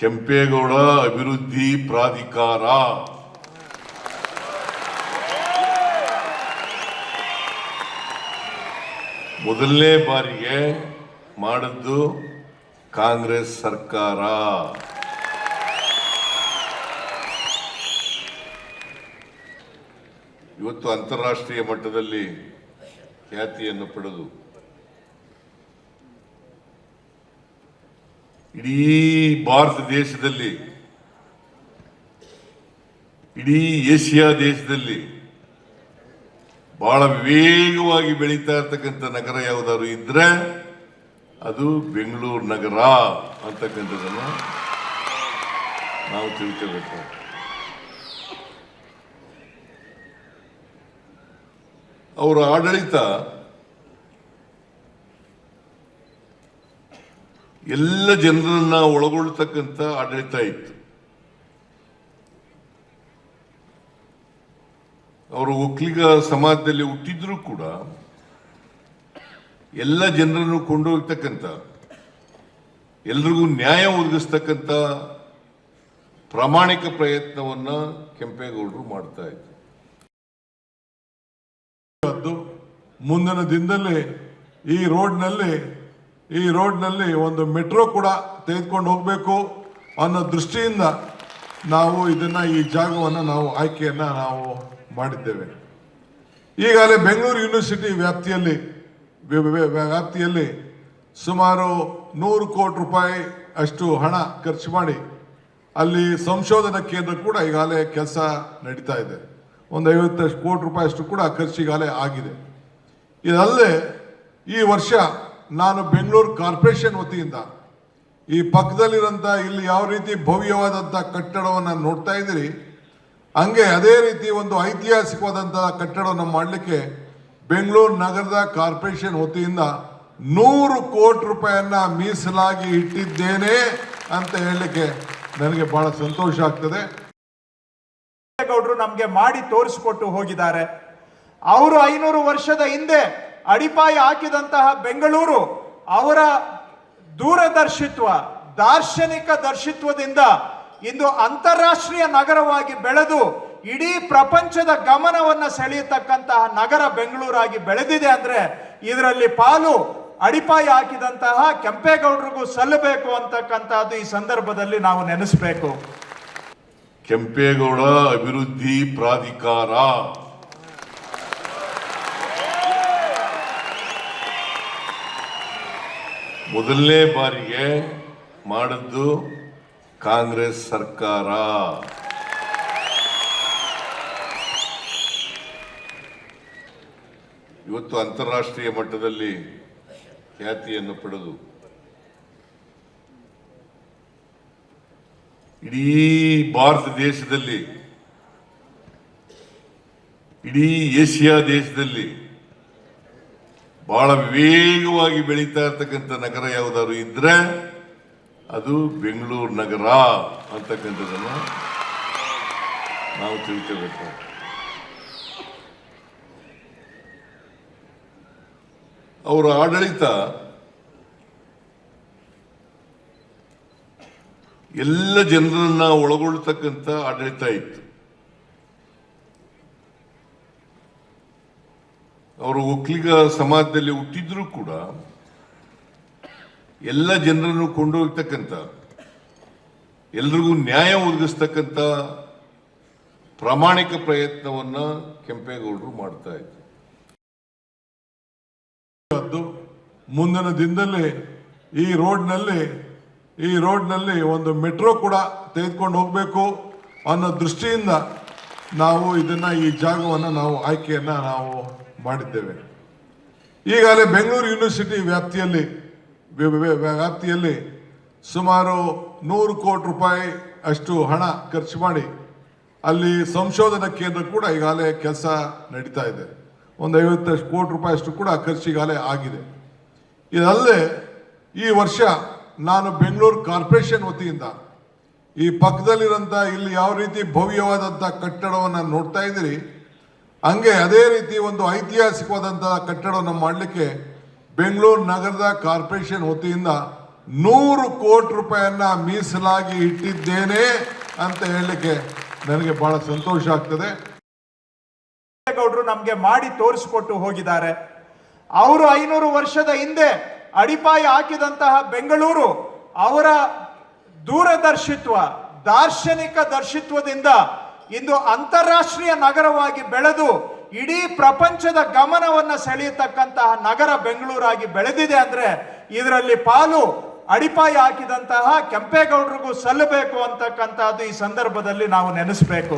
ಕೆಂಪೇಗೌಡ ಅಭಿವೃದ್ಧಿ ಪ್ರಾಧಿಕಾರ. ಮೊದಲನೇ ಬಾರಿಗೆ ಮಾಡಿದ್ದು ಕಾಂಗ್ರೆಸ್ ಸರ್ಕಾರ. ಇವತ್ತು ಅಂತಾರಾಷ್ಟ್ರೀಯ ಮಟ್ಟದಲ್ಲಿ ಖ್ಯಾತಿಯನ್ನು ಪಡೆದು ಇಡೀ ಭಾರತ ದೇಶದಲ್ಲಿ, ಇಡೀ ಏಷ್ಯಾ ದೇಶದಲ್ಲಿ ಬಹಳ ವೇಗವಾಗಿ ಬೆಳೀತಾ ಇರ್ತಕ್ಕಂಥ ನಗರ ಯಾವುದಾದ್ರು ಇದ್ರೆ ಅದು ಬೆಂಗಳೂರು ನಗರ ಅಂತಕ್ಕಂಥದ್ದನ್ನು ನಾವು ತಿಳ್ಕೋಬೇಕು. ಅವರ ಆಡಳಿತ ಎಲ್ಲ ಜನರನ್ನ ಒಳಗೊಳ್ತಕ್ಕಂಥ ಆಡಳಿತ ಇತ್ತು. ಅವರು ಒಕ್ಕಲಿಗ ಸಮಾಜದಲ್ಲಿ ಹುಟ್ಟಿದ್ರು ಕೂಡ ಎಲ್ಲ ಜನರನ್ನು ಕೊಂಡೋಗ್ತಕ್ಕಂಥ ಎಲ್ರಿಗೂ ನ್ಯಾಯ ಒದಗಿಸ್ತಕ್ಕಂಥ ಪ್ರಾಮಾಣಿಕ ಪ್ರಯತ್ನವನ್ನ ಕೆಂಪೇಗೌಡರು ಮಾಡ್ತಾ ಇದ್ರು. ಮುಂದಿನ ದಿನದಲ್ಲಿ ಈ ರೋಡ್ನಲ್ಲಿ ಈ ರೋಡ್ನಲ್ಲಿ ಒಂದು ಮೆಟ್ರೋ ಕೂಡ ತೆಗೆದುಕೊಂಡು ಹೋಗಬೇಕು ಅನ್ನೋ ದೃಷ್ಟಿಯಿಂದ ನಾವು ಇದನ್ನ ಈ ಜಾಗವನ್ನು ನಾವು ಆಯ್ಕೆಯನ್ನು ನಾವು ಮಾಡಿದ್ದೇವೆ. ಈಗಾಗಲೇ ಬೆಂಗಳೂರು ಯೂನಿವರ್ಸಿಟಿ ವ್ಯಾಪ್ತಿಯಲ್ಲಿ, ವ್ಯ- ವ್ಯ- ವ್ಯ- ವ್ಯಾಪ್ತಿಯಲ್ಲಿ ಸುಮಾರು ನೂರು ಕೋಟಿ ರೂಪಾಯಿ ಅಷ್ಟು ಹಣ ಖರ್ಚು ಮಾಡಿ ಅಲ್ಲಿ ಸಂಶೋಧನಾ ಕೇಂದ್ರ ಕೂಡ ಈಗಾಗಲೇ ಕೆಲಸ ನಡೀತಾ ಇದೆ. ಒಂದು ಐವತ್ತಷ್ಟು ಕೋಟಿ ರೂಪಾಯಿ ಅಷ್ಟು ಕೂಡ ಖರ್ಚು ಈಗಾಗಲೇ ಆಗಿದೆ. ಇದಲ್ಲದೆ ಈ ವರ್ಷ ನಾನು ಬೆಂಗಳೂರು ಕಾರ್ಪೊರೇಷನ್ ವತಿಯಿಂದ ಈ ಪಕ್ಕದಲ್ಲಿರೋಂಥ ಇಲ್ಲಿ ಯಾವ ರೀತಿ ಭವ್ಯವಾದಂಥ ಕಟ್ಟಡವನ್ನು ನೋಡ್ತಾ ಇದ್ದೀರಿ, ಹಂಗೆ ಅದೇ ರೀತಿ ಒಂದು ಐತಿಹಾಸಿಕವಾದಂಥ ಕಟ್ಟಡವನ್ನು ಮಾಡಲಿಕ್ಕೆ ಬೆಂಗಳೂರು ನಗರದ ಕಾರ್ಪೊರೇಷನ್ ವತಿಯಿಂದ ನೂರು ಕೋಟಿ ರೂಪಾಯಿಯನ್ನ ಮೀಸಲಾಗಿ ಇಟ್ಟಿದ್ದೇನೆ ಅಂತ ಹೇಳಲಿಕ್ಕೆ ನನಗೆ ಬಹಳ ಸಂತೋಷ ಆಗ್ತದೆ. ಗೌಡರು ನಮಗೆ ಮಾಡಿ ತೋರಿಸಿಕೊಟ್ಟು ಹೋಗಿದ್ದಾರೆ. ಅವರು ಐನೂರು ವರ್ಷದ ಹಿಂದೆ ಅಡಿಪಾಯ ಹಾಕಿದಂತಹ ಬೆಂಗಳೂರು ಅವರ ದೂರದರ್ಶಿತ್ವ, ದಾರ್ಶನಿಕ ದರ್ಶಿತ್ವದಿಂದ ಇಂದು ಅಂತಾರಾಷ್ಟ್ರೀಯ ನಗರವಾಗಿ ಬೆಳೆದು ಇಡೀ ಪ್ರಪಂಚದ ಗಮನವನ್ನ ಸೆಳೆಯತಕ್ಕಂತಹ ನಗರ ಬೆಂಗಳೂರಾಗಿ ಬೆಳೆದಿದೆ ಅಂದ್ರೆ ಇದರಲ್ಲಿ ಪಾಲು ಅಡಿಪಾಯ ಹಾಕಿದಂತಹ ಕೆಂಪೇಗೌಡರಿಗೂ ಸಲ್ಲಬೇಕು ಅಂತಕ್ಕಂತಹದ್ದು ಈ ಸಂದರ್ಭದಲ್ಲಿ ನಾವು ನೆನೆಸಬೇಕು. ಕೆಂಪೇಗೌಡ ಅಭಿವೃದ್ಧಿ ಪ್ರಾಧಿಕಾರ. ಮೊದಲನೇ ಬಾರಿಗೆ ಮಾಡಿದ್ದು ಕಾಂಗ್ರೆಸ್ ಸರ್ಕಾರ. ಇವತ್ತು ಅಂತಾರಾಷ್ಟ್ರೀಯ ಮಟ್ಟದಲ್ಲಿ ಖ್ಯಾತಿಯನ್ನು ಪಡೆದು ಇಡೀ ಭಾರತ ದೇಶದಲ್ಲಿ, ಇಡೀ ಏಷ್ಯಾ ದೇಶದಲ್ಲಿ ಬಹಳ ವೇಗವಾಗಿ ಬೆಳೀತಾ ಇರ್ತಕ್ಕಂಥ ನಗರ ಯಾವುದಾದ್ರು ಇದ್ರೆ ಅದು ಬೆಂಗಳೂರು ನಗರ ಅಂತಕ್ಕಂಥದ್ದನ್ನು ನಾವು ತಿಳ್ಕೋಬೇಕು. ಅವರ ಆಡಳಿತ ಎಲ್ಲ ಜನರನ್ನ ಒಳಗೊಳ್ತಕ್ಕಂಥ ಆಡಳಿತ ಇತ್ತು. ಅವರು ಒಕ್ಕಲಿಗ ಸಮಾಜದಲ್ಲಿ ಹುಟ್ಟಿದ್ರೂ ಕೂಡ ಎಲ್ಲ ಜನರನ್ನು ಕೊಂಡೋಗ್ತಕ್ಕಂಥ ಎಲ್ರಿಗೂ ನ್ಯಾಯ ಒದಗಿಸ್ತಕ್ಕಂಥ ಪ್ರಾಮಾಣಿಕ ಪ್ರಯತ್ನವನ್ನ ಕೆಂಪೇಗೌಡರು ಮಾಡ್ತಾ ಇದ್ದರು ಮುಂದಿನ ದಿನದಲ್ಲಿ ಈ ರೋಡ್ನಲ್ಲಿ ಈ ರೋಡ್ನಲ್ಲಿ ಒಂದು ಮೆಟ್ರೋ ಕೂಡ ತೆಗೆದುಕೊಂಡು ಹೋಗಬೇಕು ಅನ್ನೋ ದೃಷ್ಟಿಯಿಂದ ನಾವು ಇದನ್ನ ಈ ಜಾಗವನ್ನು ನಾವು ಆಯ್ಕೆಯನ್ನ ನಾವು ಮಾಡಿದ್ದೇವೆ. ಈಗಾಗಲೇ ಬೆಂಗಳೂರು ಯೂನಿವರ್ಸಿಟಿ ವ್ಯಾಪ್ತಿಯಲ್ಲಿ, ವ್ಯ- ವ್ಯ- ವ್ಯ- ವ್ಯಾಪ್ತಿಯಲ್ಲಿ ಸುಮಾರು ನೂರು ಕೋಟಿ ರೂಪಾಯಿ ಅಷ್ಟು ಹಣ ಖರ್ಚು ಮಾಡಿ ಅಲ್ಲಿ ಸಂಶೋಧನಾ ಕೇಂದ್ರ ಕೂಡ ಈಗಾಗಲೇ ಕೆಲಸ ನಡೀತಾ ಇದೆ. ಒಂದು ಐವತ್ತಷ್ಟು ಕೋಟಿ ರೂಪಾಯಿ ಅಷ್ಟು ಕೂಡ ಖರ್ಚು ಈಗಾಗಲೇ ಆಗಿದೆ. ಇದಲ್ಲದೆ ಈ ವರ್ಷ ನಾನು ಬೆಂಗಳೂರು ಕಾರ್ಪೊರೇಷನ್ ವತಿಯಿಂದ ಈ ಪಕ್ಕದಲ್ಲಿರೋಂಥ ಇಲ್ಲಿ ಯಾವ ರೀತಿ ಭವ್ಯವಾದಂಥ ಕಟ್ಟಡವನ್ನು ನೋಡ್ತಾ ಇದ್ದೀರಿ ಹಂಗೆ ಅದೇ ರೀತಿ ಒಂದು ಐತಿಹಾಸಿಕವಾದಂತಹ ಕಟ್ಟಡವನ್ನು ಮಾಡಲಿಕ್ಕೆ ಬೆಂಗಳೂರು ನಗರದ ಕಾರ್ಪೊರೇಷನ್ ವತಿಯಿಂದ ನೂರು ಕೋಟಿ ರೂಪಾಯಿಯನ್ನ ಮೀಸಲಾಗಿ ಇಟ್ಟಿದ್ದೇನೆ ಅಂತ ಹೇಳಲಿಕ್ಕೆ ನನಗೆ ಬಹಳ ಸಂತೋಷ ಆಗ್ತದೆ. ಗೌಡ್ರು ನಮಗೆ ಮಾಡಿ ತೋರಿಸಿಕೊಟ್ಟು ಹೋಗಿದ್ದಾರೆ. ಅವರು ಐನೂರು ವರ್ಷದ ಹಿಂದೆ ಅಡಿಪಾಯ ಹಾಕಿದಂತಹ ಬೆಂಗಳೂರು ಅವರ ದೂರದರ್ಶಿತ್ವ, ದಾರ್ಶನಿಕ ದರ್ಶಿತ್ವದಿಂದ ಇಂದು ಅಂತಾರಾಷ್ಟ್ರೀಯ ನಗರವಾಗಿ ಬೆಳೆದು ಇಡೀ ಪ್ರಪಂಚದ ಗಮನವನ್ನ ಸೆಳೆಯತಕ್ಕಂತಹ ನಗರ ಬೆಂಗಳೂರಾಗಿ ಬೆಳೆದಿದೆ ಅಂದ್ರೆ ಇದರಲ್ಲಿ ಪಾಲು ಅಡಿಪಾಯ ಹಾಕಿದಂತಹ ಕೆಂಪೇಗೌಡರಿಗೂ ಸಲ್ಲಬೇಕು ಅಂತಕ್ಕಂಥದ್ದು ಈ ಸಂದರ್ಭದಲ್ಲಿ ನಾವು ನೆನೆಸಬೇಕು.